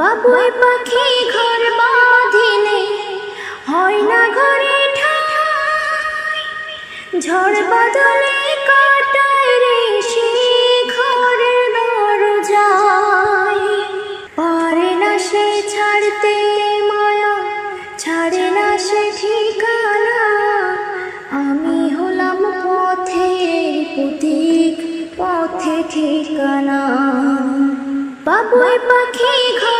বাবুই পাখি ঘর বাঁধিলে হয় না ঘরে ঠাই। ঝড় বাদলে কাটায় রে সে ঘরের দরজায়। পারে না সে ছাড়তে মায়া, ছাড়ে না সে ঠিকানা। আমি হলাম পথে প্রতীক পথে ঠিকানা। বাবুই পাখি ঘর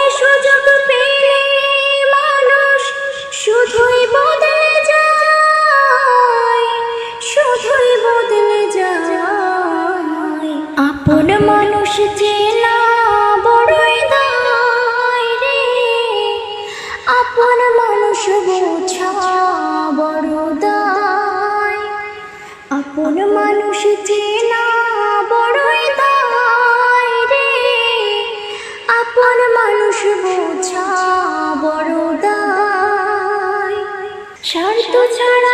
স্বার্থ ছাড়া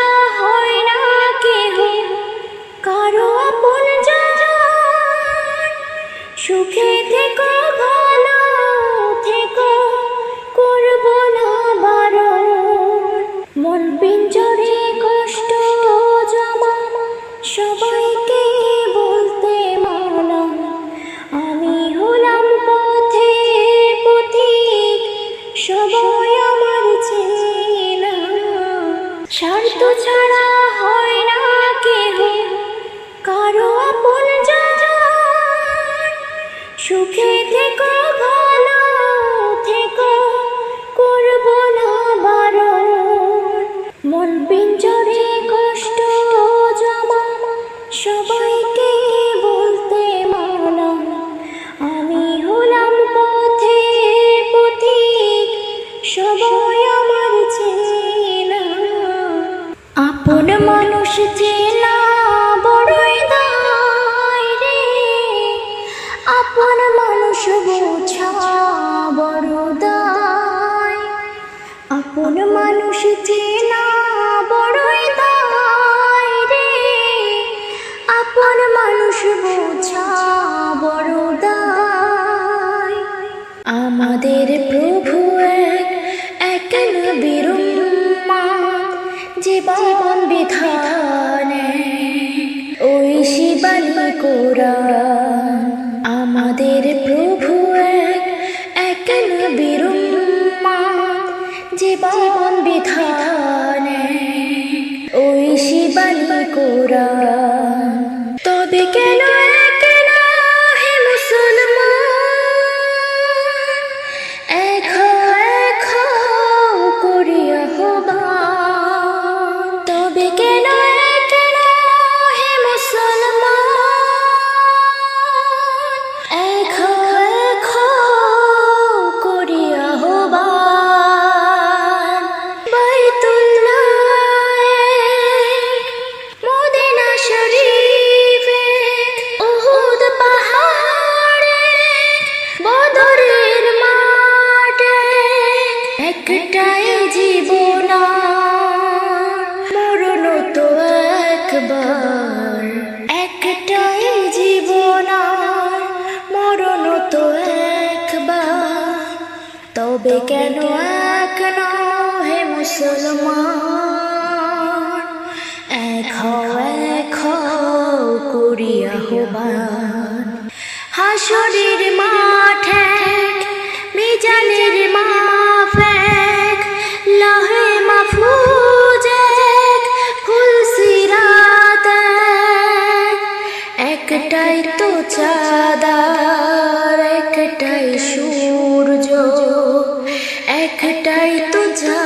স্বার্থ ছাড়া হয় না কেহ। কারও আপন সুখে মানুষ বোঝা দায় আপন মানুষ চেনা বড়ই দায় রে। আপন মানুষ বোঝা বড় দায় আমাদের প্রভু এক এক নবীর জীবন বিধানে ওই শিবানী কোরআন বিধানে ওই শিবানী কোরআন কেন এখনও হে মুসলমান? এখ এখ করিয়া হবান হাসরের মাঠে মিজানের একটাই তো যা